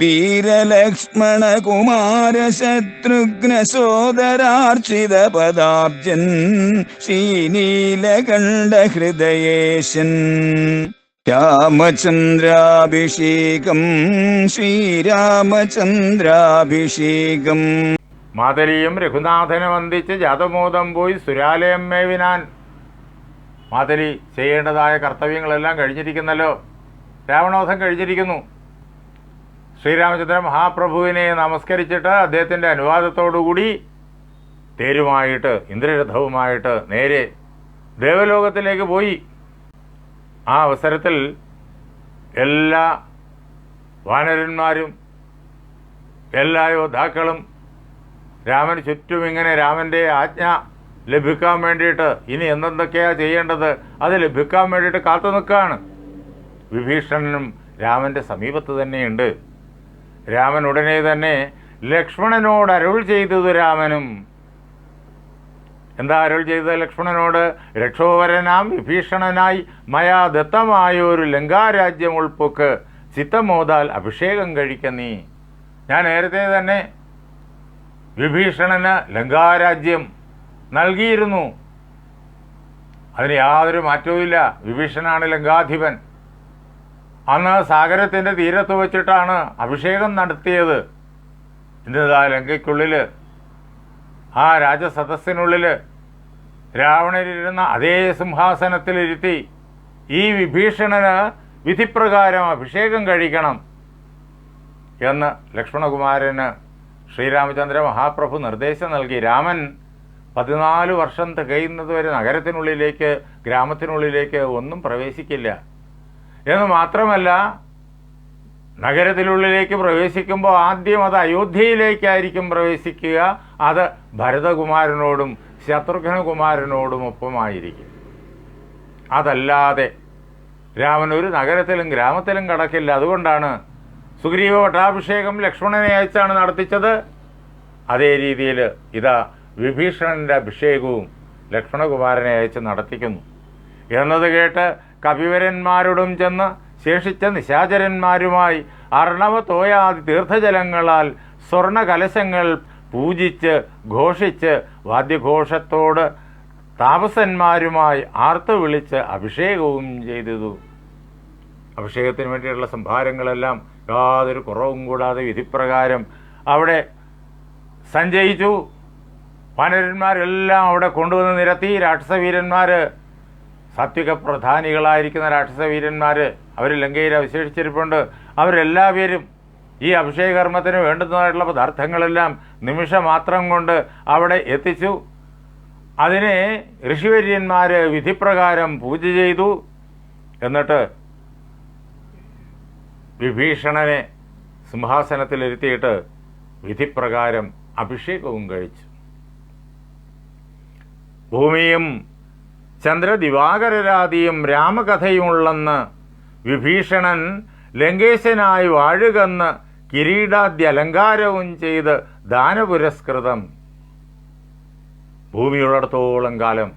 വീരലക്ഷ്മണ കുമാര ശത്രുഘ്ന സോദരാർച്ചിത പദാബ്ജൻ ശ്രീനീലകണ്ഠ ഹൃദയേശൻ രാമചന്ദ്രാഭിഷേകം ശ്രീരാമചന്ദ്രാഭിഷേകം. മാതലിയും രഘുനാഥനെ വന്ദിച്ച് ജാതമോദം പോയി സുരാലയം മേവിനാൻ. മാതലി ചെയ്യേണ്ടതായ കർത്തവ്യങ്ങളെല്ലാം കഴിഞ്ഞിരിക്കുന്നല്ലോ. രാവണോധം കഴിഞ്ഞിരിക്കുന്നു. ശ്രീരാമചന്ദ്ര മഹാപ്രഭുവിനെ നമസ്കരിച്ചിട്ട് അദ്ദേഹത്തിന്റെ അനുവാദത്തോടുകൂടി തേരുമായിട്ട് ഇന്ദ്രരഥവുമായിട്ട് നേരെ ദേവലോകത്തിലേക്ക് പോയി. ആ അവസരത്തിൽ എല്ലാ വാനരന്മാരും എല്ലാ യോദ്ധാക്കളും രാമന് ചുറ്റും ഇങ്ങനെ രാമന്റെ ആജ്ഞ ലഭിക്കാൻ വേണ്ടിയിട്ട് ഇനി എന്തെന്തൊക്കെയാ ചെയ്യേണ്ടത് അത് ലഭിക്കാൻ വേണ്ടിയിട്ട് കാത്തു നിൽക്കുകയാണ്. വിഭീഷണനും രാമന്റെ സമീപത്ത് തന്നെയുണ്ട്. രാമൻ ഉടനെ തന്നെ ലക്ഷ്മണനോട് അരുൾ ചെയ്തത് രാമനും. എന്താ അരുൾ ചെയ്തത് ലക്ഷ്മണനോട്? രക്ഷോവരനാം വിഭീഷണനായി മയാ ദത്തമായൊരു ലങ്കാരാജ്യം ഉൾപ്പൊക്ക് ചിത്തമോതാൽ അഭിഷേകം കഴിക്ക നീ. ഞാൻ നേരത്തെ തന്നെ വിഭീഷണന് ലങ്കാരാജ്യം നൽകിയിരുന്നു. അതിന് യാതൊരു മാറ്റവുമില്ല. വിഭീഷണാണ് ലങ്കാധിപൻ. അന്ന് സാഗരത്തിന്റെ തീരത്ത് വച്ചിട്ടാണ് അഭിഷേകം നടത്തിയത്. ഇന്നതാ ലങ്കയ്ക്കുള്ളിൽ ആ രാജസദസ്സിനുള്ളിൽ രാവണനിരുന്ന അതേ സിംഹാസനത്തിലിരുത്തി ഈ വിഭീഷണന് വിധിപ്രകാരം അഭിഷേകം കഴിക്കണം എന്ന് ലക്ഷ്മണകുമാരന് ശ്രീരാമചന്ദ്ര മഹാപ്രഭു നിർദ്ദേശം നൽകി. രാമൻ പതിനാല് വർഷം തികയുന്നതുവരെ നഗരത്തിനുള്ളിലേക്ക് ഗ്രാമത്തിനുള്ളിലേക്ക് ഒന്നും പ്രവേശിക്കില്ല. എന്ന് മാത്രമല്ല നഗരത്തിനുള്ളിലേക്ക് പ്രവേശിക്കുമ്പോൾ ആദ്യം അത് അയോധ്യയിലേക്കായിരിക്കും പ്രവേശിക്കുക. അത് ഭരതകുമാരനോടും ശത്രുഘ്നകുമാരനോടും ഒപ്പമായിരിക്കും അതല്ലാതെ രാമൻ ഒരു നഗരത്തിലും ഗ്രാമത്തിലും കടക്കില്ല. അതുകൊണ്ടാണ് സുഗ്രീവ പട്ടാഭിഷേകം ലക്ഷ്മണനെ അയച്ചാണ് നടത്തിച്ചത്. അതേ രീതിയിൽ ഇതാ വിഭീഷണന്റെ അഭിഷേകവും ലക്ഷ്മണകുമാരനെ അയച്ച് നടത്തിക്കുന്നു. എന്നത് കേട്ട് കപിവരന്മാരോടും ചെന്ന് ശേഷിച്ച നിശാചരന്മാരുമായി അർണവ തോയാതി തീർത്ഥജലങ്ങളാൽ സ്വർണ കലശങ്ങൾ പൂജിച്ച് ഘോഷിച്ച് വാദ്യഘോഷത്തോട് താപസന്മാരുമായി ആർത്തു വിളിച്ച് അഭിഷേകവും ചെയ്തതു. അഭിഷേകത്തിന് വേണ്ടിയുള്ള സംഭാരങ്ങളെല്ലാം യാതൊരു കുറവും കൂടാതെ വിധിപ്രകാരം അവിടെ സഞ്ചയിച്ചു. വാനരന്മാരെല്ലാം അവിടെ കൊണ്ടുവന്ന് നിരത്തി. രാക്ഷസവീരന്മാർ സാത്വിക പ്രധാനികളായിരിക്കുന്ന രാക്ഷസവീരന്മാർ അവർ ലങ്കയിൽ അവശേഷിച്ചിരിപ്പുണ്ട്. അവരെല്ലാ പേരും ഈ അഭിഷേകകർമ്മത്തിന് വേണ്ടുന്നതായിട്ടുള്ള പദാർത്ഥങ്ങളെല്ലാം നിമിഷം മാത്രം കൊണ്ട് അവിടെ എത്തിച്ചു. അതിനെ ഋഷിവര്യന്മാർ വിധിപ്രകാരം പൂജ ചെയ്തു. എന്നിട്ട് വിഭീഷണനെ സിംഹാസനത്തിലിരുത്തിയിട്ട് വിധിപ്രകാരം അഭിഷേകവും കഴിച്ചു. ഭൂമിയും ചന്ദ്രദിവാകരരാതിയും രാമകഥയുമുള്ളെന്ന് വിഭീഷണൻ ലങ്കേശനായി വാഴുകന്ന് കിരീടാദ്യലങ്കാരവും ചെയ്ത് ദാനപുരസ്കൃതം. ഭൂമിയുള്ളിടത്തോളം കാലം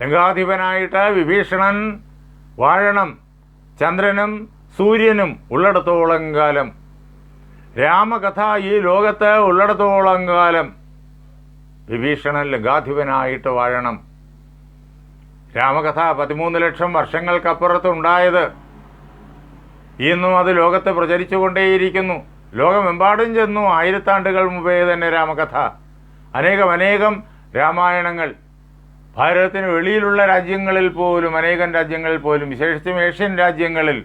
ലങ്കാധിപനായിട്ട് വിഭീഷണൻ വാഴണം. ചന്ദ്രനും സൂര്യനും ഉള്ളിടത്തോളം കാലം. രാമകഥ ഈ ലോകത്ത് ഉള്ളിടത്തോളം കാലം. വിഭീഷണൻ ലങ്കാധിപനായിട്ട് വാഴണം. രാമകഥ പതിമൂന്ന് ലക്ഷം വർഷങ്ങൾക്കപ്പുറത്തുണ്ടായത്. ഇന്നും അത് ലോകത്ത് പ്രചരിച്ചുകൊണ്ടേയിരിക്കുന്നു. ലോകമെമ്പാടും ചെന്നു ആയിരത്താണ്ടുകൾ മുമ്പേ തന്നെ രാമകഥ. അനേകം അനേകം രാമായണങ്ങൾ. ഭാരതത്തിന് വെളിയിലുള്ള രാജ്യങ്ങളിൽ പോലും അനേകം രാജ്യങ്ങളിൽ പോലും വിശേഷിച്ചും ഏഷ്യൻ രാജ്യങ്ങളിൽ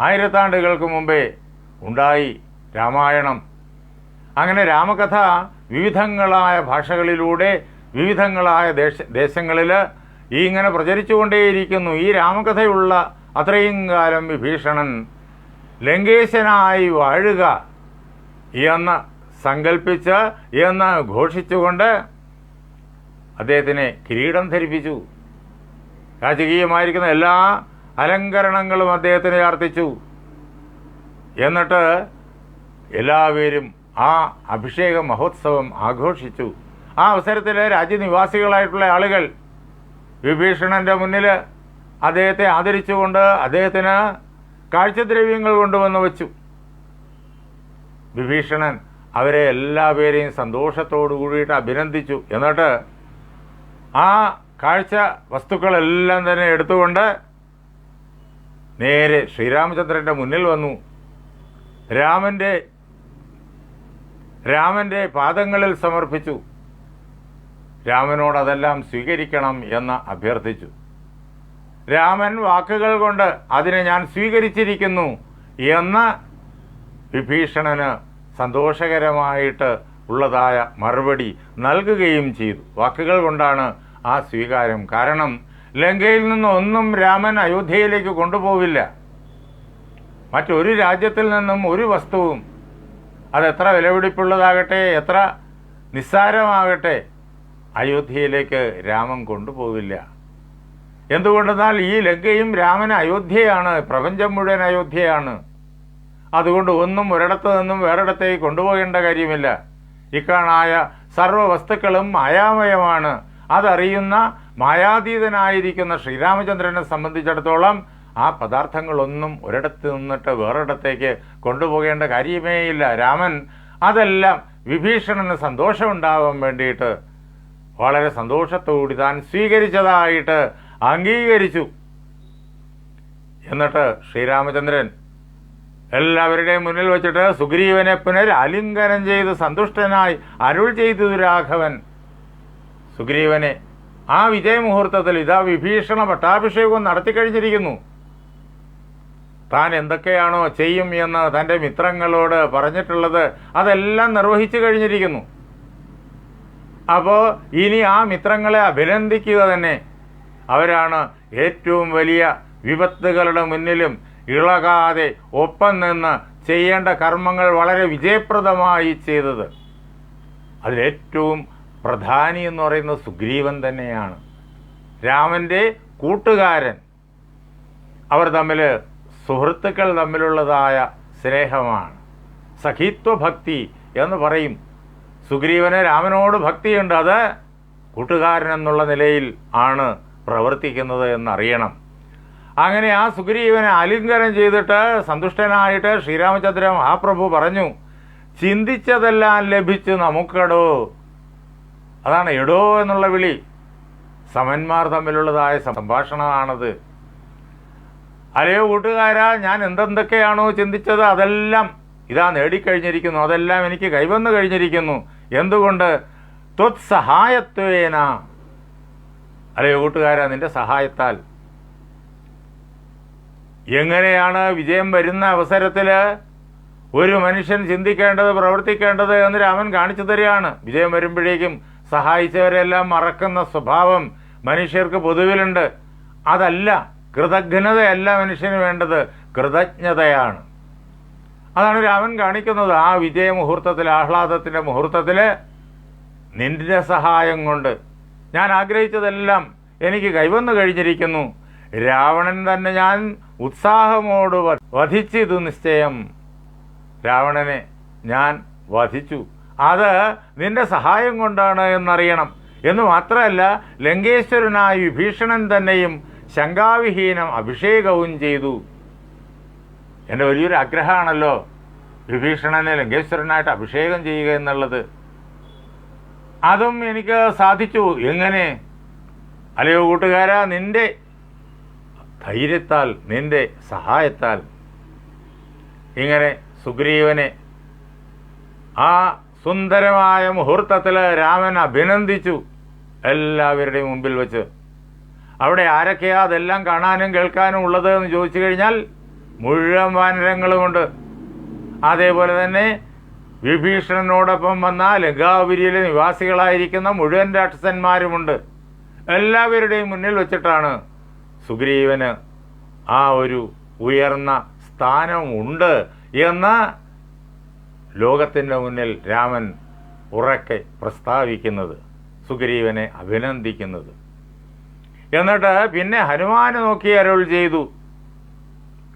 ആയിരത്താണ്ടുകൾക്ക് മുമ്പേ ഉണ്ടായി രാമായണം. അങ്ങനെ രാമകഥ വിവിധങ്ങളായ ഭാഷകളിലൂടെ വിവിധങ്ങളായ ദേശ ദേശങ്ങളിൽ ഈ ഇങ്ങനെ പ്രചരിച്ചുകൊണ്ടേയിരിക്കുന്നു. ഈ രാമകഥയുള്ള അത്രയും കാലം വിഭീഷണൻ ലങ്കേശനായി വാഴുക എന്ന് സങ്കൽപ്പിച്ച് എന്ന് ഘോഷിച്ചുകൊണ്ട് അദ്ദേഹത്തിനെ കിരീടം ധരിപ്പിച്ചു. രാജകീയമായിരിക്കുന്ന എല്ലാ അലങ്കരണങ്ങളും അദ്ദേഹത്തിന് അർത്ഥിച്ചു എന്നിട്ട് എല്ലാവരും ആ അഭിഷേക മഹോത്സവം ആഘോഷിച്ചു. ആ അവസരത്തിൽ രാജ്യനിവാസികളായിട്ടുള്ള ആളുകൾ വിഭീഷണന്റെ മുന്നിൽ അദ്ദേഹത്തെ ആദരിച്ചുകൊണ്ട് അദ്ദേഹത്തിന് കാഴ്ചദ്രവ്യങ്ങൾ കൊണ്ടുവന്ന് വച്ചു. വിഭീഷണൻ അവരെ എല്ലാവരെയും സന്തോഷത്തോടു കൂടിയിട്ട് അഭിനന്ദിച്ചു. എന്നിട്ട് ആ കാഴ്ച വസ്തുക്കളെല്ലാം തന്നെ എടുത്തുകൊണ്ട് നേരെ ശ്രീരാമചന്ദ്രന്റെ മുന്നിൽ വന്നു. രാമന്റെ രാമന്റെ പാദങ്ങളിൽ സമർപ്പിച്ചു. രാമനോട് അതെല്ലാം സ്വീകരിക്കണം എന്ന് അഭ്യർത്ഥിച്ചു. രാമൻ വാക്കുകൾ കൊണ്ട് അതിനെ ഞാൻ സ്വീകരിച്ചിരിക്കുന്നു എന്ന് വിഭീഷണന് സന്തോഷകരമായിട്ട് ഉള്ളതായ മറുപടി നൽകുകയും ചെയ്തു. വാക്കുകൾ കൊണ്ടാണ് ആ സ്വീകാരം. കാരണം ലങ്കയിൽ നിന്ന് ഒന്നും രാമൻ അയോധ്യയിലേക്ക് കൊണ്ടുപോവില്ല. മറ്റൊരു രാജ്യത്തിൽ നിന്നും ഒരു വസ്തുവും അതെത്ര വിലപിടിപ്പുള്ളതാകട്ടെ എത്ര നിസ്സാരമാകട്ടെ അയോധ്യയിലേക്ക് രാമൻ കൊണ്ടുപോവില്ല. എന്തുകൊണ്ടെന്നാൽ ഈ ലങ്കയും രാമൻ അയോധ്യയാണ് പ്രപഞ്ചം മുഴുവൻ അയോധ്യയാണ്. അതുകൊണ്ട് ഒന്നും ഒരിടത്ത് നിന്നും വേറിടത്തേക്ക് കൊണ്ടുപോകേണ്ട കാര്യമില്ല. ഇക്കാണായ സർവ വസ്തുക്കളും മായാമയമാണ്. അതറിയുന്ന മായാതീതനായിരിക്കുന്ന ശ്രീരാമചന്ദ്രനെ സംബന്ധിച്ചിടത്തോളം ആ പദാർത്ഥങ്ങളൊന്നും ഒരിടത്ത് നിന്നിട്ട് വേറൊരിടത്തേക്ക് കൊണ്ടുപോകേണ്ട കാര്യമേയില്ല. രാമൻ അതെല്ലാം വിഭീഷണന് സന്തോഷമുണ്ടാവാൻ വേണ്ടിയിട്ട് വളരെ സന്തോഷത്തോടി താൻ സ്വീകരിച്ചതായിട്ട് അംഗീകരിച്ചു. എന്നിട്ട് ശ്രീരാമചന്ദ്രൻ എല്ലാവരുടെയും മുന്നിൽ വെച്ചിട്ട് സുഗ്രീവനെ പുനരലിംഗനം ചെയ്ത് സന്തുഷ്ടനായി അരുൾ ചെയ്തു രാഘവൻ. സുഗ്രീവനെ ആ വിജയമുഹൂർത്തത്തിൽ ഇതാ വിഭീഷണ പട്ടാഭിഷേകവും നടത്തിക്കഴിഞ്ഞിരിക്കുന്നു താൻ എന്തൊക്കെയാണോ ചെയ്യും എന്ന് തന്റെ മിത്രങ്ങളോട് പറഞ്ഞിട്ടുള്ളത് അതെല്ലാം നിർവഹിച്ചു കഴിഞ്ഞിരിക്കുന്നു. അപ്പോൾ ഇനി ആ മിത്രങ്ങളെ അഭിനന്ദിക്കുക തന്നെ. അവരാണ് ഏറ്റവും വലിയ വിപത്തുകളുടെ മുന്നിലും ഇളകാതെ ഒപ്പം നിന്ന് ചെയ്യേണ്ട കർമ്മങ്ങൾ വളരെ വിജയപ്രദമായി ചെയ്തത്. അതിലേറ്റവും പ്രധാനി എന്ന് പറയുന്നത് സുഗ്രീവൻ തന്നെയാണ്. രാമന്റെ കൂട്ടുകാരൻ. അവർ തമ്മിൽ സുഹൃത്തുക്കൾ തമ്മിലുള്ളതായ സ്നേഹമാണ്. സഖിത്വഭക്തി എന്ന് പറയും. സുഗ്രീവന് രാമനോട് ഭക്തിയുണ്ട്. അത് കൂട്ടുകാരൻ എന്നുള്ള നിലയിൽ ആണ് പ്രവർത്തിക്കുന്നത് എന്നറിയണം. അങ്ങനെ ആ സുഗ്രീവനെ ആലിംഗനം ചെയ്തിട്ട് സന്തുഷ്ടനായിട്ട് ശ്രീരാമചന്ദ്ര മഹാപ്രഭു പറഞ്ഞു ചിന്തിച്ചതെല്ലാം ലഭിച്ചു നമുക്കെടോ. അതാണ് എടോ എന്നുള്ള വിളി. സമന്മാർ തമ്മിലുള്ളതായ സംഭാഷണമാണത്. അലയോ കൂട്ടുകാരാ ഞാൻ എന്തെന്തൊക്കെയാണോ ചിന്തിച്ചത് അതെല്ലാം ഇതാ നേടിക്കഴിഞ്ഞിരിക്കുന്നു. അതെല്ലാം എനിക്ക് കൈവന്നു കഴിഞ്ഞിരിക്കുന്നു. എന്തുകൊണ്ട്? ത്വത് സഹായത്വേന അല്ലയോ കൂട്ടുകാരാ നിന്റെ സഹായത്താൽ. എങ്ങനെയാണ് വിജയം വരുന്ന അവസരത്തിൽ ഒരു മനുഷ്യൻ ചിന്തിക്കേണ്ടത് പ്രവർത്തിക്കേണ്ടത് എന്ന് രാമൻ കാണിച്ചു തരികയാണ്. വിജയം വരുമ്പോഴേക്കും സഹായിച്ചവരെല്ലാം മറക്കുന്ന സ്വഭാവം മനുഷ്യർക്ക് പൊതുവിലുണ്ട്. അതല്ല കൃതജ്ഞതയല്ല മനുഷ്യന് വേണ്ടത്. കൃതജ്ഞതയാണ്. അതാണ് രാമൻ കാണിക്കുന്നത്. ആ വിജയ മുഹൂർത്തത്തിൽ ആഹ്ലാദത്തിന്റെ മുഹൂർത്തത്തിൽ നിന്റെ സഹായം കൊണ്ട് ഞാൻ ആഗ്രഹിച്ചതെല്ലാം എനിക്ക് കൈവന്നു കഴിഞ്ഞിരിക്കുന്നു. രാവണൻ തന്നെ ഞാൻ ഉത്സാഹമോട് വധിച്ചിതു നിശ്ചയം. രാവണനെ ഞാൻ വധിച്ചു. അത് നിന്റെ സഹായം കൊണ്ടാണ് എന്നറിയണം. എന്ന് മാത്രമല്ല ലങ്കേശ്വരനായ വിഭീഷണൻ തന്നെയും ശങ്കാവിഹീനം അഭിഷേകവും ചെയ്തു. എന്റെ വലിയൊരു ആഗ്രഹമാണല്ലോ വിഭീഷണനെ ലങ്കേശ്വരനായിട്ട് അഭിഷേകം ചെയ്യുക എന്നുള്ളത്. അതും എനിക്ക് സാധിച്ചു. എങ്ങനെ? അല്ലയോ കൂട്ടുകാരാ നിന്റെ ധൈര്യത്താൽ നിന്റെ സഹായത്താൽ. ഇങ്ങനെ സുഗ്രീവനെ ആ സുന്ദരമായ മുഹൂർത്തത്തിൽ രാമൻ അഭിനന്ദിച്ചു എല്ലാവരുടെയും മുമ്പിൽ വെച്ച്. അവിടെ ആരൊക്കെയാ അതെല്ലാം കാണാനും കേൾക്കാനും ഉള്ളത് എന്ന് ചോദിച്ചു കഴിഞ്ഞാൽ മുഴുവൻ വാനരങ്ങളുമുണ്ട് അതേപോലെ തന്നെ വിഭീഷണനോടൊപ്പം വന്ന ലങ്കാപുരിയിലെ നിവാസികളായിരിക്കുന്ന മുഴുവൻ രാക്ഷസന്മാരുമുണ്ട്. എല്ലാവരുടെയും മുന്നിൽ വെച്ചിട്ടാണ് സുഗ്രീവന് ആ ഒരു ഉയർന്ന സ്ഥാനമുണ്ട് എന്ന് ലോകത്തിന്റെ മുന്നിൽ രാമൻ ഉറക്കെ പ്രസ്താവിക്കുന്നത് സുഗ്രീവനെ അഭിനന്ദിക്കുന്നത്. എന്നിട്ട് പിന്നെ ഹനുമാനെ നോക്കി അരുൾ ചെയ്തു.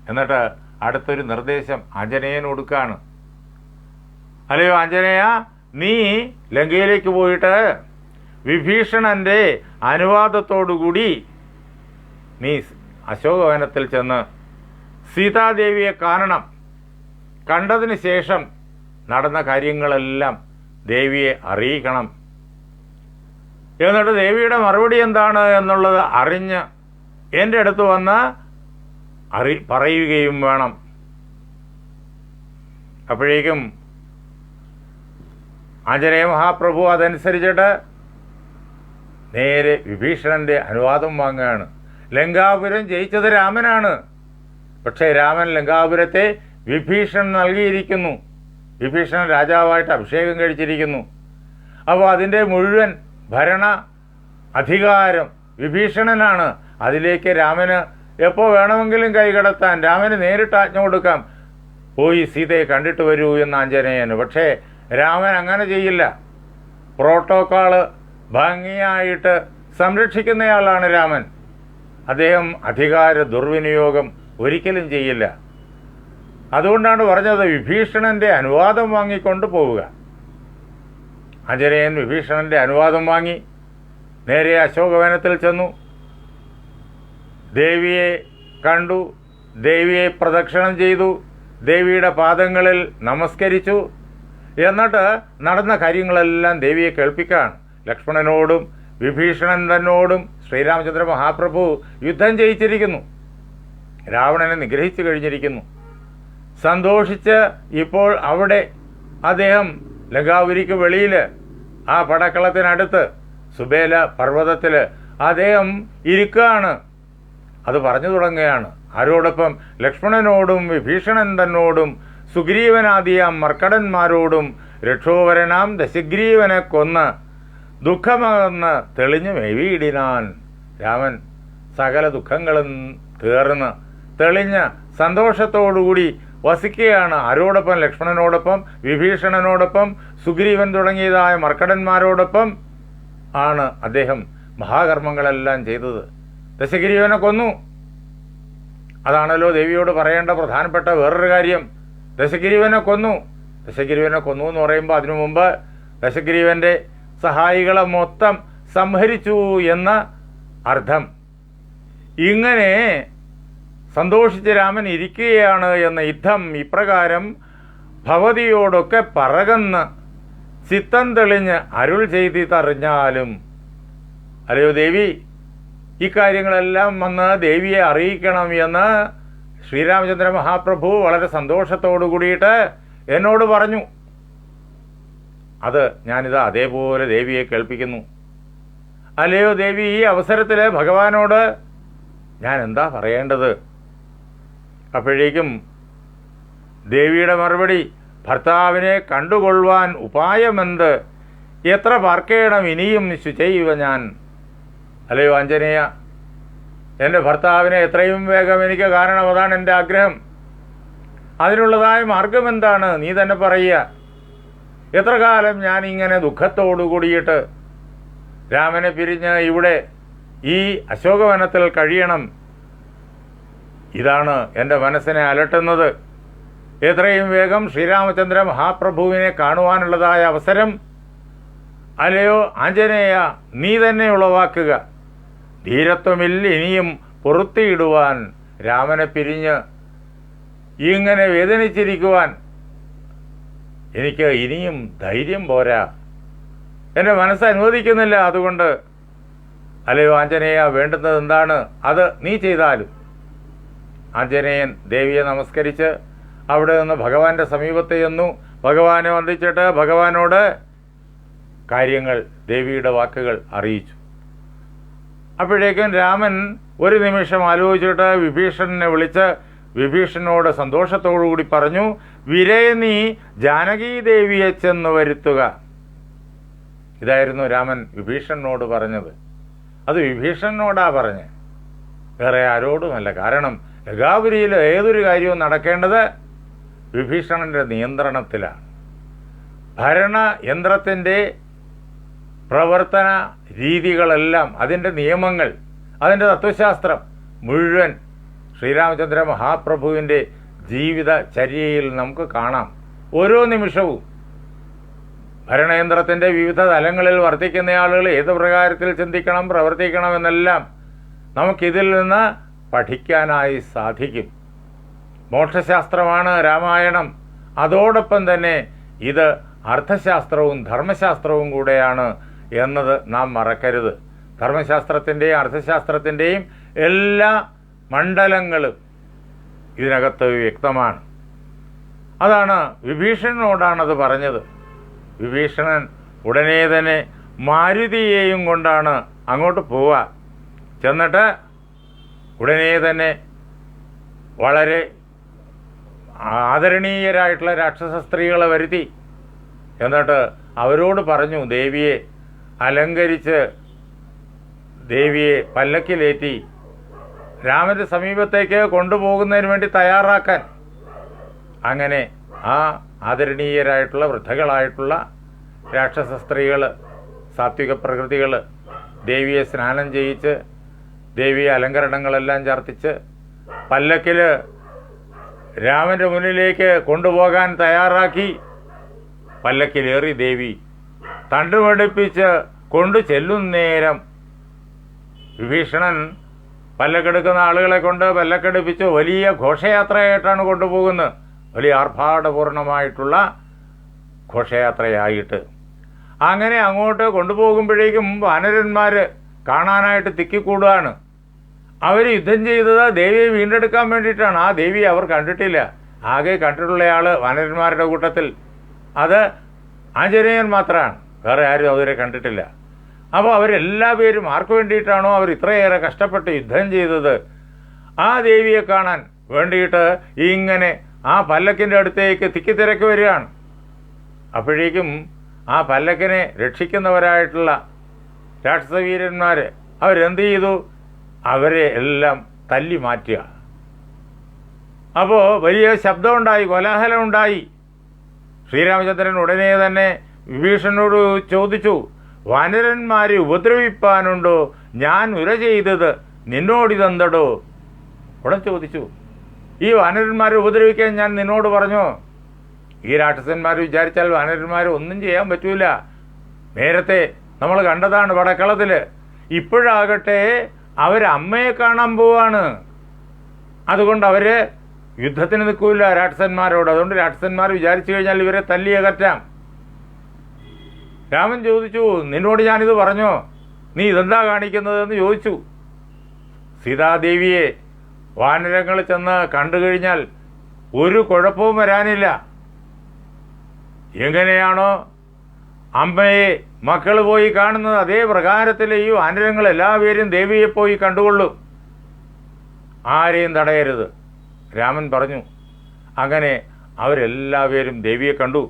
എന്നിട്ട് അടുത്തൊരു നിർദ്ദേശം അഞ്ജനേയൻ കൊടുക്കുകയാണ് അല്ലയോ ആഞ്ജനേയ നീ ലങ്കയിലേക്ക് പോയിട്ട് വിഭീഷണന്റെ അനുവാദത്തോടുകൂടി നീ അശോകവനത്തിൽ ചെന്ന് സീതാദേവിയെ കാണണം. കണ്ടതിന് ശേഷം നടന്ന കാര്യങ്ങളെല്ലാം ദേവിയെ അറിയിക്കണം. എന്നിട്ട് ദേവിയുടെ മറുപടി എന്താണ് എന്നുള്ളത് അറിഞ്ഞ് എന്റെ അടുത്ത് വന്ന് അറി പറയുകയും വേണം. അപ്പോഴേക്കും ആഞ്ജനേയ മഹാപ്രഭു അതനുസരിച്ചിട്ട് നേരെ വിഭീഷണന്റെ അനുവാദം വാങ്ങുകയാണ്. ലങ്കാപുരം ജയിച്ചത് രാമനാണ്. പക്ഷേ രാമൻ ലങ്കാപുരത്തെ വിഭീഷണൻ നൽകിയിരിക്കുന്നു. വിഭീഷണൻ രാജാവായിട്ട് അഭിഷേകം കഴിച്ചിരിക്കുന്നു. അപ്പോൾ അതിന്റെ മുഴുവൻ ഭരണ അധികാരം വിഭീഷണനാണ്. അതിലേക്ക് രാമന് എപ്പോൾ വേണമെങ്കിലും കൈകടത്താൻ രാമന് നേരിട്ട് ആജ്ഞ കൊടുക്കാം. പോയി സീതയെ കണ്ടിട്ട് വരൂ എന്ന് ആഞ്ജനേയന്. പക്ഷേ രാമൻ അങ്ങനെ ചെയ്യില്ല. പ്രോട്ടോക്കോൾ ഭംഗിയായിട്ട് സംരക്ഷിക്കുന്നയാളാണ് രാമൻ. അദ്ദേഹം അധികാര ദുർവിനിയോഗം ഒരിക്കലും ചെയ്യില്ല. അതുകൊണ്ടാണ് പറഞ്ഞത് വിഭീഷണന്റെ അനുവാദം വാങ്ങിക്കൊണ്ട് പോവുക. അജരയൻ വിഭീഷണന്റെ അനുവാദം വാങ്ങി നേരെ അശോകവനത്തിൽ ചെന്നു. ദേവിയെ കണ്ടു ദേവിയെ പ്രദക്ഷിണം ചെയ്തു ദേവിയുടെ പാദങ്ങളിൽ നമസ്കരിച്ചു. എന്നിട്ട് നടന്ന കാര്യങ്ങളെല്ലാം ദേവിയെ കേൾപ്പിക്കുകയാണ് ലക്ഷ്മണനോടും വിഭീഷണൻ തന്നോടും ശ്രീരാമചന്ദ്ര മഹാപ്രഭു യുദ്ധം ജയിച്ചിരിക്കുന്നു രാവണനെ നിഗ്രഹിച്ചു കഴിഞ്ഞിരിക്കുന്നു. സന്തോഷിച്ച് ഇപ്പോൾ അവിടെ അദ്ദേഹം ലങ്കാപുരിക്ക് വെളിയിൽ ആ പടക്കളത്തിനടുത്ത് സുബേല പർവതത്തിൽ അദ്ദേഹം ഇരിക്കുകയാണ്. അത് പറഞ്ഞു തുടങ്ങുകയാണ്. ആരോടൊപ്പം ലക്ഷ്മണനോടും വിഭീഷണൻ തന്നോടും സുഗ്രീവനാദിയ മർക്കടന്മാരോടും രക്ഷോവരനാം ദശഗ്രീവനെ കൊന്ന് ദുഃഖമകന്ന് തെളിഞ്ഞു മെവിയിടിനാൻ രാമൻ സകല ദുഃഖങ്ങളും തീർന്ന് തെളിഞ്ഞ് സന്തോഷത്തോടുകൂടി വസിക്കുകയാണ്. ആരോടൊപ്പം ലക്ഷ്മണനോടൊപ്പം വിഭീഷണനോടൊപ്പം സുഗ്രീവൻ തുടങ്ങിയതായ മർക്കടന്മാരോടൊപ്പം ആണ് അദ്ദേഹം മഹാകർമ്മങ്ങളെല്ലാം ചെയ്തത്. ദശഗ്രീവനെ കൊന്നു. അതാണല്ലോ ദേവിയോട് പറയേണ്ട പ്രധാനപ്പെട്ട വേറൊരു കാര്യം. ദശഗിരിവനെ കൊന്നു. ദശഗിരിവനെ കൊന്നു എന്ന് പറയുമ്പോൾ അതിനു മുമ്പ് ദശഗ്രീവന്റെ സഹായികളെ മൊത്തം സംഹരിച്ചു എന്ന അർത്ഥം. ഇങ്ങനെ സന്തോഷിച്ച് രാമൻ ഇരിക്കുകയാണ് എന്ന യുദ്ധം ഇപ്രകാരം ഭവതിയോടൊക്കെ പറകന്ന് ചിത്തം തെളിഞ്ഞ് അരുൾ ചെയ്തിതറിഞ്ഞാലും. അല്ലയോ ദേവി? ഇക്കാര്യങ്ങളെല്ലാം വന്ന് ദേവിയെ അറിയിക്കണം എന്ന് ശ്രീരാമചന്ദ്ര മഹാപ്രഭു വളരെ സന്തോഷത്തോടു കൂടിയിട്ട് എന്നോട് പറഞ്ഞു. അത് ഞാനിത് അതേപോലെ ദേവിയെ കേൾപ്പിക്കുന്നു. അല്ലയോ ദേവി ഈ അവസരത്തിൽ ഭഗവാനോട് ഞാൻ എന്താ പറയേണ്ടത്? അപ്പോഴേക്കും ദേവിയുടെ മറുപടി ഭർത്താവിനെ കണ്ടുകൊള്ളുവാൻ ഉപായമെന്ത്? എത്ര പാർക്കേണം ഇനിയും ശുചൈവ ഞാൻ. അല്ലയോ അഞ്ജനീയ എന്റെ ഭർത്താവിനെ എത്രയും വേഗം എനിക്ക് കാരണം അതാണ് എന്റെ ആഗ്രഹം. അതിനുള്ളതായ മാർഗം എന്താണ്? നീ തന്നെ പറയുക. എത്ര കാലം ഞാൻ ഇങ്ങനെ ദുഃഖത്തോടു കൂടിയിട്ട് രാമനെ പിരിഞ്ഞ് ഇവിടെ ഈ അശോകവനത്തിൽ കഴിയണം? ഇതാണ് എന്റെ മനസ്സിനെ അലട്ടുന്നത്. എത്രയും വേഗം ശ്രീരാമചന്ദ്ര മഹാപ്രഭുവിനെ കാണുവാനുള്ളതായ അവസരം. അല്ലയോ ആഞ്ജനേയ നീ തന്നെ ഉളവാക്കുക. ധീരത്വമില്ല ഇനിയും പൊറുത്തിയിടുവാൻ രാമനെ പിരിഞ്ഞ് ഇങ്ങനെ വേദനിച്ചിരിക്കുവാൻ എനിക്ക് ഇനിയും ധൈര്യം പോരാ. എന്റെ മനസ്സ് അനുവദിക്കുന്നില്ല അതുകൊണ്ട്. അല്ലയോ ആഞ്ജനേയ വേണ്ടുന്നത് എന്താണ്? അത് നീ ചെയ്താലും. ആഞ്ജനേയൻ ദേവിയെ നമസ്കരിച്ച് അവിടെ നിന്ന് ഭഗവാന്റെ സമീപത്ത് ചെന്നു. ഭഗവാനെ വന്ദിച്ചിട്ട് ഭഗവാനോട് കാര്യങ്ങൾ ദേവിയുടെ വാക്കുകൾ അറിയിച്ചു. അപ്പോഴേക്കും രാമൻ ഒരു നിമിഷം ആലോചിച്ചിട്ട് വിഭീഷണനെ വിളിച്ച് വിഭീഷണനോട് സന്തോഷത്തോടുകൂടി പറഞ്ഞു വിരയ നീ ജാനകീദേവിയെ ചെന്ന് വരുത്തുക. ഇതായിരുന്നു രാമൻ വിഭീഷണനോട് പറഞ്ഞത്. അത് വിഭീഷണനോടാ പറഞ്ഞ്. വേറെ ആരോടുമല്ല. കാരണം ലഗാപുരിയിൽ ഏതൊരു കാര്യവും നടക്കേണ്ടത് വിഭീഷണന്റെ നിയന്ത്രണത്തിലാണ്. ഭരണയന്ത്രത്തിന്റെ പ്രവർത്തന രീതികളെല്ലാം അതിന്റെ നിയമങ്ങൾ അതിന്റെ തത്വശാസ്ത്രം മുഴുവൻ ശ്രീരാമചന്ദ്ര മഹാപ്രഭുവിന്റെ ജീവിത ചര്യയിൽ നമുക്ക് കാണാം. ഓരോ നിമിഷവും ഭരണയന്ത്രത്തിന്റെ വിവിധ തലങ്ങളിൽ വർത്തിക്കുന്ന ആളുകൾ ഏത് പ്രകാരത്തിൽ ചിന്തിക്കണം പ്രവർത്തിക്കണം എന്നെല്ലാം നമുക്കിതിൽ നിന്ന് പഠിക്കാനായി സാധിക്കും. മോക്ഷശാസ്ത്രമാണ് രാമായണം. അതോടൊപ്പം തന്നെ ഇത് അർത്ഥശാസ്ത്രവും ധർമ്മശാസ്ത്രവും കൂടെയാണ് എന്നത് നാം മറക്കരുത്. ധർമ്മശാസ്ത്രത്തിന്റെയും അർത്ഥശാസ്ത്രത്തിന്റെയും എല്ലാ മണ്ഡലങ്ങളും ഇതിനകത്ത് വ്യക്തമാണ്. അതാണ് വിഭീഷണനോടാണത് പറഞ്ഞത്. വിഭീഷണൻ ഉടനെ തന്നെ മാരുതിയെയും കൊണ്ടാണ് അങ്ങോട്ട് പോവുക. ചെന്നിട്ട് ഉടനെ തന്നെ വളരെ ആദരണീയരായിട്ടുള്ള രാക്ഷസ സ്ത്രീകളെ വരുത്തി. എന്നിട്ട് അവരോട് പറഞ്ഞു ദേവിയെ അലങ്കരിച്ച് ദേവിയെ പല്ലക്കിലേറ്റി രാമന്റെ സമീപത്തേക്ക് കൊണ്ടുപോകുന്നതിന് വേണ്ടി തയ്യാറാക്കാൻ അങ്ങനെ ആ ആദരണീയരായിട്ടുള്ള വൃദ്ധകളായിട്ടുള്ള രാക്ഷസ സ്ത്രീകൾ സാത്വിക പ്രകൃതികൾ ദേവിയെ സ്നാനം ചെയ്യിച്ച് ദേവിയെ അലങ്കരണങ്ങളെല്ലാം ചർത്തിച്ച് പല്ലക്കിൽ രാമന്റെ മുന്നിലേക്ക് കൊണ്ടുപോകാൻ തയ്യാറാക്കി പല്ലക്കിലേറി ദേവി തണ്ടുപടിപ്പിച്ച് കൊണ്ടു ചെല്ലുന്നേരം വിഭീഷണൻ പല്ലക്കെടുക്കുന്ന ആളുകളെ കൊണ്ട് പല്ലക്കെടുപ്പിച്ച് വലിയ ഘോഷയാത്രയായിട്ടാണ് കൊണ്ടുപോകുന്നത്. വലിയ ആർഭാടപൂർണമായിട്ടുള്ള ഘോഷയാത്രയായിട്ട്. അങ്ങനെ അങ്ങോട്ട് കൊണ്ടുപോകുമ്പോഴേക്കും വാനരന്മാർ കാണാനായിട്ട് തിക്കിക്കൂടുകയാണ്. അവർ യുദ്ധം ചെയ്തത് ദേവിയെ വീണ്ടെടുക്കാൻ വേണ്ടിയിട്ടാണ്. ആ ദേവി അവർ കണ്ടിട്ടില്ല. ആകെ കണ്ടിട്ടുള്ളയാൾ വാനരന്മാരുടെ കൂട്ടത്തിൽ. അത് ആഞ്ജനേയൻ മാത്രമാണ്. വേറെ ആരും അവരെ കണ്ടിട്ടില്ല. അപ്പോൾ അവരെല്ലാ പേരും ആർക്ക് വേണ്ടിയിട്ടാണോ അവർ ഇത്രയേറെ കഷ്ടപ്പെട്ട് യുദ്ധം ചെയ്തത്? ആ ദേവിയെ കാണാൻ വേണ്ടിയിട്ട് ഇങ്ങനെ ആ പല്ലക്കിന്റെ അടുത്തേക്ക് തിക്കിത്തിരക്ക് വരികയാണ്. അപ്പോഴേക്കും ആ പല്ലക്കിനെ രക്ഷിക്കുന്നവരായിട്ടുള്ള രാക്ഷസവീരന്മാർ അവരെന്ത് ചെയ്തു? അവരെ എല്ലാം തല്ലി മാറ്റുക. അപ്പോൾ വലിയ ശബ്ദമുണ്ടായി കോലാഹലമുണ്ടായി ശ്രീരാമചന്ദ്രൻ ഉടനെ തന്നെ വിഭീഷണനോട് ചോദിച്ചു വാനരന്മാരെ ഉപദ്രവിപ്പാനുണ്ടോ? ഞാൻ ഉര ചെയ്തത് നിന്നോടിതെന്തടോ? ഉടൻ ചോദിച്ചു ഈ വാനരന്മാരെ ഉപദ്രവിക്കാൻ ഞാൻ നിന്നോട് പറഞ്ഞോ? ഈ രാക്ഷസന്മാർ വിചാരിച്ചാൽ വാനരന്മാരെ ഒന്നും ചെയ്യാൻ പറ്റൂല. നേരത്തെ നമ്മൾ കണ്ടതാണ് വടക്കളത്തിൽ ഇപ്പോഴാകട്ടെ അവരമ്മയെ കാണാൻ പോവാണ്. അതുകൊണ്ട് അവർ യുദ്ധത്തിന് നിൽക്കൂല രാക്ഷസന്മാരോട്. അതുകൊണ്ട് രാക്ഷസന്മാർ വിചാരിച്ചു കഴിഞ്ഞാൽ ഇവരെ തല്ലി അകറ്റാം രാമൻ ചോദിച്ചു നിന്നോട് ഞാനിത് പറഞ്ഞോ? നീ ഇതെന്താ കാണിക്കുന്നതെന്ന് ചോദിച്ചു. സീതാദേവിയെ വാനരങ്ങൾ ചെന്ന് കണ്ടു കഴിഞ്ഞാൽ ഒരു കുഴപ്പവും വരാനില്ല. എങ്ങനെയാണോ അമ്മയെ മക്കൾ പോയി കാണുന്നത് അതേ പ്രകാരത്തിലെ ഈ വാനരങ്ങൾ എല്ലാവരും ദേവിയെ പോയി കണ്ടുകൊള്ളും. ആരെയും തടയരുത് രാമൻ പറഞ്ഞു. അങ്ങനെ അവരെല്ലാവരും ദേവിയെ കണ്ടു.